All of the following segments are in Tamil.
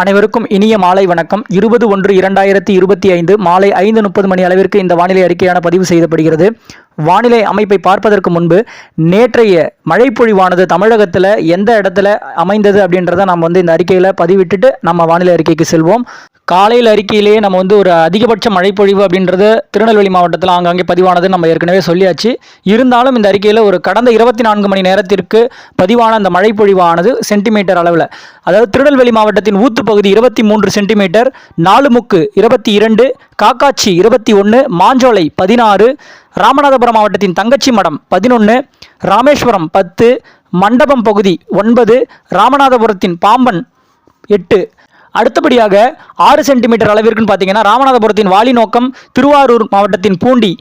அனைவருக்கும் இனிய மாலை வணக்கம். இருபது ஒன்று இரண்டாயிரத்தி இருபத்தி ஐந்து மாலை ஐந்து முப்பது மணி அளவிற்கு இந்த வானிலை அறிக்கையான பதிவு செய்யப்படுகிறது. வானிலை அமைப்பை பார்ப்பதற்கு முன்பு நேற்றைய மழைப்பொழிவானது தமிழகத்தில் எந்த இடத்துல அமைந்தது அப்படின்றத நம்ம வந்து இந்த அறிக்கையில் பதிவிட்டுட்டு நம்ம வானிலை அறிக்கைக்கு செல்வோம். காலையில் அறிக்கையிலேயே நம்ம வந்து ஒரு அதிகபட்ச மழைப்பொழிவு அப்படின்றது திருநெல்வேலி மாவட்டத்தில் ஆங்காங்கே பதிவானது நம்ம ஏற்கனவே சொல்லியாச்சு. இருந்தாலும் இந்த அறிக்கையில் ஒரு கடந்த இருபத்தி நான்கு மணி நேரத்திற்கு பதிவான அந்த மழைப்பொழிவானது சென்டிமீட்டர் அளவில். அதாவது திருநெல்வேலி மாவட்டத்தின் ஊத்து பகுதி இருபத்தி மூன்று சென்டிமீட்டர் நாலுமுக்கு இருபத்தி இரண்டு காக்காட்சி இருபத்தி ஒன்று மாஞ்சோலை பதினாறு ராமநாதபுரம் மாவட்டத்தின் தங்கச்சி மடம் பதினொன்று ராமேஸ்வரம் பத்து மண்டபம் பகுதி ஒன்பது ராமநாதபுரத்தின் பாம்பன் எட்டு அடுத்தபடியாக ஆறு சென்டிமீட்டர் அளவிற்குன்னு பார்த்தீங்கன்னா ராமநாதபுரத்தின் வாலி நோக்கம் திருவாரூர் மாவட்டத்தின் பூண்டி.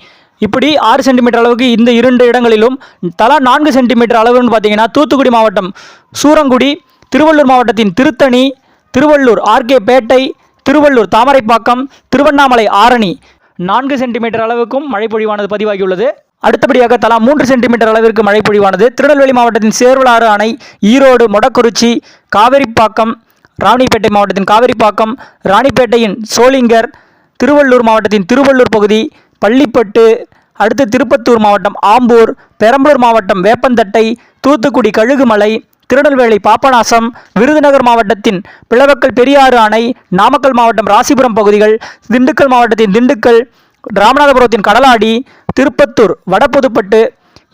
இப்படி ஆறு சென்டிமீட்டர் அளவுக்கு இந்த இரண்டு இடங்களிலும் தலா நான்கு சென்டிமீட்டர் அளவுன்னு பார்த்தீங்கன்னா தூத்துக்குடி மாவட்டம் சூரங்குடி திருவள்ளூர் மாவட்டத்தின் திருத்தணி திருவள்ளூர் ஆர்கே பேட்டை திருவள்ளூர் தாமரைப்பாக்கம் திருவண்ணாமலை ஆரணி. நான்கு சென்டிமீட்டர் அளவுக்கும் மழை பொழிவானது பதிவாகியுள்ளது. அடுத்தபடியாக தலா மூன்று சென்டிமீட்டர் அளவிற்கு மழை பொழிவானது திருநெல்வேலி மாவட்டத்தின் சேர்வலாறு அணை ஈரோடு மொடக்குறிச்சி காவேரிப்பாக்கம் ராணிப்பேட்டை மாவட்டத்தின் காவிரிப்பாக்கம் ராணிப்பேட்டையின் சோளிங்கர் திருவள்ளூர் மாவட்டத்தின் திருவள்ளூர் பகுதி பள்ளிப்பட்டு அடுத்து திருப்பத்தூர் மாவட்டம் ஆம்பூர் பெரம்பலூர் மாவட்டம் வேப்பந்தட்டை தூத்துக்குடி கழுகுமலை திருநெல்வேலி பாபநாசம் விருதுநகர் மாவட்டத்தின் பிளவக்கல் பெரியாறு அணை நாமக்கல் மாவட்டம் ராசிபுரம் பகுதிகள் திண்டுக்கல் மாவட்டத்தின் திண்டுக்கல் ராமநாதபுரத்தின் கடலாடி திருப்பத்தூர் வடபுதுப்பட்டு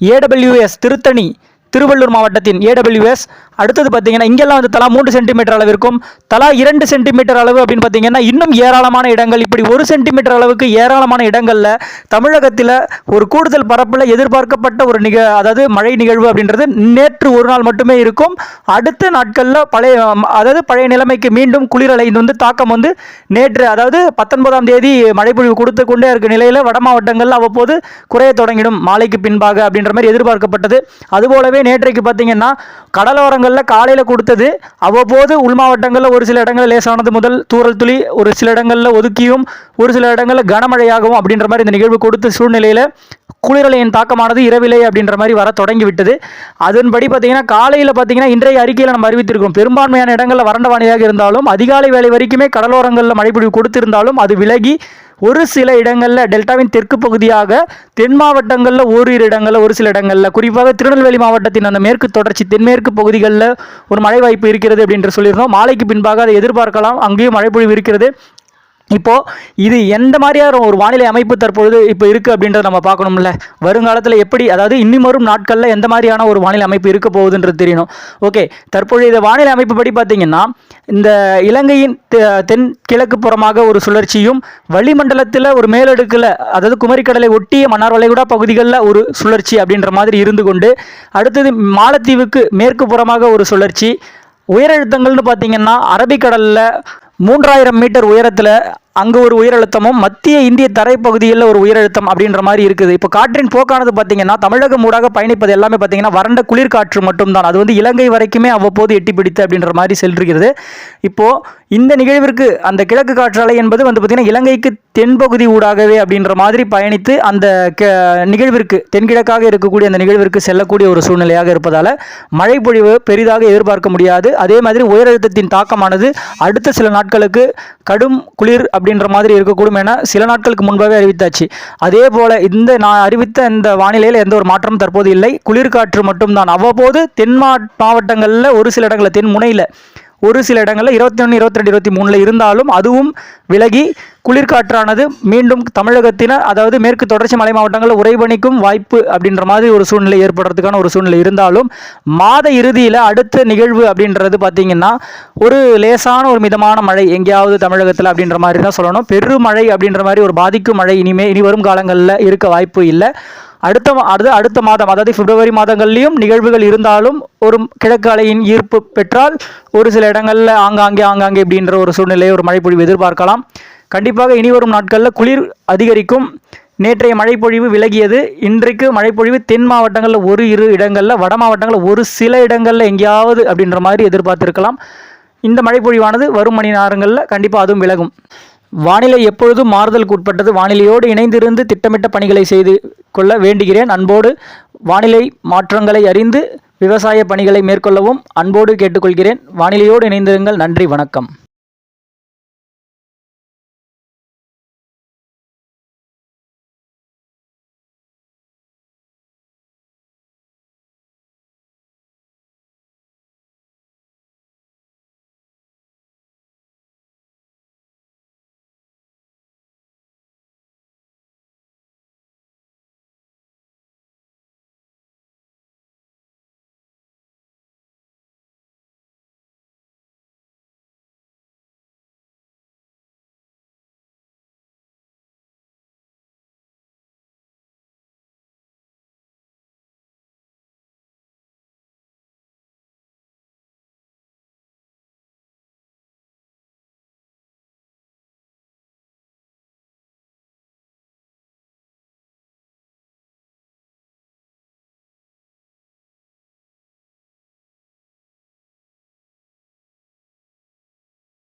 ஏடபிள்யூஎஸ் திருத்தணி திருவள்ளூர் மாவட்டத்தின் ஏடபிள்யூஎஸ் அடுத்தது பார்த்தீங்கன்னா இங்கெல்லாம் வந்து தலா மூன்று சென்டிமீட்டர் அளவிற்கும் தலா இரண்டு சென்டிமீட்டர் அளவு அப்படின்னு பார்த்தீங்கன்னா இன்னும் ஏராளமான இடங்கள் இப்படி ஒரு சென்டிமீட்டர் அளவுக்கு ஏராளமான இடங்களில் தமிழகத்தில் ஒரு கூடுதல் பரப்பில் எதிர்பார்க்கப்பட்ட ஒரு நிக அதாவது மழை நிகழ்வு அப்படின்றது நேற்று ஒரு நாள் மட்டுமே இருக்கும். அடுத்த நாட்களில் பழைய அதாவது பழைய நிலைமைக்கு மீண்டும் குளிரலை வந்து தாக்கம் வந்து நேற்று அதாவது பத்தொன்பதாம் தேதி மழைப்பொழிவு கொடுத்து கொண்டே இருக்க நிலையில் வட மாவட்டங்களில் அவ்வப்போது குறைய தொடங்கிடும். மாலைக்கு பின்பாக அப்படின்ற மாதிரி எதிர்பார்க்கப்பட்டது. அதுபோலவே நேற்றைக்கு பார்த்தீங்கன்னா கடலோரங்களில் காலையில் கொடுத்தது அவ்வப்போது உள் மாவட்டங்களில் ஒரு சில இடங்களில் லேசானது முதல் தூறல் துளி ஒரு சில இடங்களில் ஒதுக்கியும் ஒரு சில இடங்களில் கனமழையாகவும் அப்படின்ற மாதிரி இந்த நிகழ்வு கொடுத்த சூழ்நிலையில் குளிரலையின் தாக்கமானது இரவிலே அப்படின்ற மாதிரி வர தொடங்கி விட்டது அதன்படி பார்த்தீங்கன்னா காலையில் பார்த்தீங்கன்னா இன்றைய அறிக்கையில் நம்ம அறிவித்திருக்கோம் பெரும்பான்மையான இடங்களில் வறண்ட வானிலையாக இருந்தாலும் அதிகாலை வேலை வரைக்குமே கடலோரங்களில் மழைப்பொழிவு கொடுத்திருந்தாலும் அது விலகி ஒரு சில இடங்களில் டெல்டாவின் தெற்கு பகுதியாக தென் மாவட்டங்களில் ஓரிரு இடங்களில் ஒரு சில இடங்களில். குறிப்பாக திருநெல்வேலி மாவட்டத்தின் அந்த மேற்கு தொடர்ச்சி தென்மேற்கு பகுதிகளில் ஒரு மழை வாய்ப்பு இருக்கிறது அப்படின்ற சொல்லியிருந்தோம். மாலைக்கு பின்பாக அதை எதிர்பார்க்கலாம். அங்கேயும் மழைப்பொழிவு இருக்கிறது. இப்போது இது எந்த மாதிரியான ஒரு வானிலை அமைப்பு தற்பொழுது இப்போ இருக்குது அப்படின்றத நம்ம பார்க்கணும்ல? வருங்காலத்தில் எப்படி அதாவது இன்னும் வரும் நாட்களில் எந்த மாதிரியான ஒரு வானிலை அமைப்பு இருக்க போகுதுன்றது தெரியணும். ஓகே தற்பொழுது வானிலை அமைப்பு படி பார்த்திங்கன்னா இந்த இலங்கையின் தெ- தென் கிழக்கு புறமாக ஒரு சுழற்சியும் வளிமண்டலத்தில் ஒரு மேலடுக்கில் அதாவது குமரிக்கடலை ஒட்டிய மன்னார் வளைகுடா பகுதிகளில் ஒரு சுழற்சி அப்படின்ற மாதிரி இருந்து கொண்டு அடுத்தது மாலத்தீவுக்கு மேற்கு புறமாக ஒரு சுழற்சி உயரழுத்தங்கள்னு பார்த்தீங்கன்னா அரபிக்கடலில் மூன்றாயிரம் மீட்டர் உயரத்தில் அங்கே ஒரு உயரழுத்தமும் மத்திய இந்திய தரைப்பகுதியில் ஒரு உயரழுத்தம் அப்படின்ற மாதிரி இருக்குது. இப்போ காற்றின் போக்கானது பார்த்தீங்கன்னா தமிழகம் ஊடாக பயணிப்பது எல்லாமே பார்த்தீங்கன்னா வறண்ட குளிர்காற்று மட்டும்தான். அது வந்து இலங்கை வரைக்குமே அவ்வப்போது எட்டி பிடித்து அப்படின்ற மாதிரி செல்கிறது இப்போது இந்த நிகழ்விற்கு அந்த கிழக்கு காற்றாலை என்பது வந்து பார்த்திங்கன்னா இலங்கைக்கு தென்பகுதி ஊடாகவே அப்படின்ற மாதிரி பயணித்து அந்த க- நிகழ்விற்கு தென்கிழக்காக இருக்கக்கூடிய அந்த நிகழ்விற்கு செல்லக்கூடிய ஒரு சூழ்நிலையாக இருப்பதால் மழைப்பொழிவு பெரிதாக எதிர்பார்க்க முடியாது. அதே மாதிரி உயரழுத்தத்தின் தாக்கமானது அடுத்த சில நாட்களுக்கு கடும் குளிர் அப்படின்ற மாதிரி இருக்கக்கூடும் என சில நாட்களுக்கு முன்பாகவே அறிவித்தாச்சு. அதே போல இந்த நான் அறிவித்த இந்த வானிலையில் எந்த ஒரு மாற்றமும் தற்போது இல்லை. குளிர்காற்று மட்டும்தான். அவ்வப்போது தென் மா மாவட்டங்களில் ஒரு சில இடங்களில் தென் முனையில் ஒரு சில இடங்களில் இருபத்தி ஒன்று இருபத்தி ரெண்டு இருபத்தி மூணில் இருந்தாலும் அதுவும் விலகி குளிர்காற்றானது மீண்டும் தமிழகத்தின அதாவது மேற்கு தொடர்ச்சி மலை மாவட்டங்களில் உறைபணிக்கும் வாய்ப்பு அப்படின்ற மாதிரி ஒரு சூழ்நிலை ஏற்படுறதுக்கான ஒரு சூழ்நிலை இருந்தாலும் மாத இறுதியில் அடுத்த நிகழ்வு அப்படின்றது பார்த்திங்கன்னா ஒரு லேசான ஒரு மிதமான மழை எங்கேயாவது தமிழகத்தில் அப்படின்ற மாதிரி தான் சொல்லணும். பெருமழை அப்படின்ற மாதிரி ஒரு பாதிக்கும் மழை இனிமே இனி வரும் காலங்களில் இருக்க வாய்ப்பு இல்லை. அடுத்த அது அடுத்த அடுத்த மாதம் அதாவது பிப்ரவரி மாதங்கள்லேயும் நிகழ்வுகள் இருந்தாலும் ஒரு கிழக்கு அலையின் ஈர்ப்பு பெற்றால் ஒரு சில இடங்களில் ஆங்காங்கே ஆங்காங்கே அப்படின்ற ஒரு சூழ்நிலையை ஒரு மழைப்பொழிவு எதிர்பார்க்கலாம். கண்டிப்பாக இனி வரும் நாட்களில் குளிர் அதிகரிக்கும். நேற்றைய மழைப்பொழிவு விலகியது. இன்றைக்கு மழைப்பொழிவு தென் மாவட்டங்களில் ஒரு இரு இடங்களில் வட மாவட்டங்களில் ஒரு சில இடங்களில் எங்கேயாவது அப்படின்ற மாதிரி எதிர்பார்த்திருக்கலாம். இந்த மழைப்பொழிவானது வரும் மணி நேரங்களில் கண்டிப்பாக அதுவும் விலகும். வானிலை எப்பொழுதும் மாறுதலுக்கு உட்பட்டது. வானிலையோடு இணைந்திருந்து திட்டமிட்ட பணிகளை செய்து கொள்ள வேண்டுகிறேன். அன்போடு வானிலை மாற்றங்களை அறிந்து விவசாய பணிகளை மேற்கொள்ளவும் அன்போடு கேட்டுக்கொள்கிறேன். வானிலையோடு இணைந்திருங்கள். நன்றி வணக்கம்.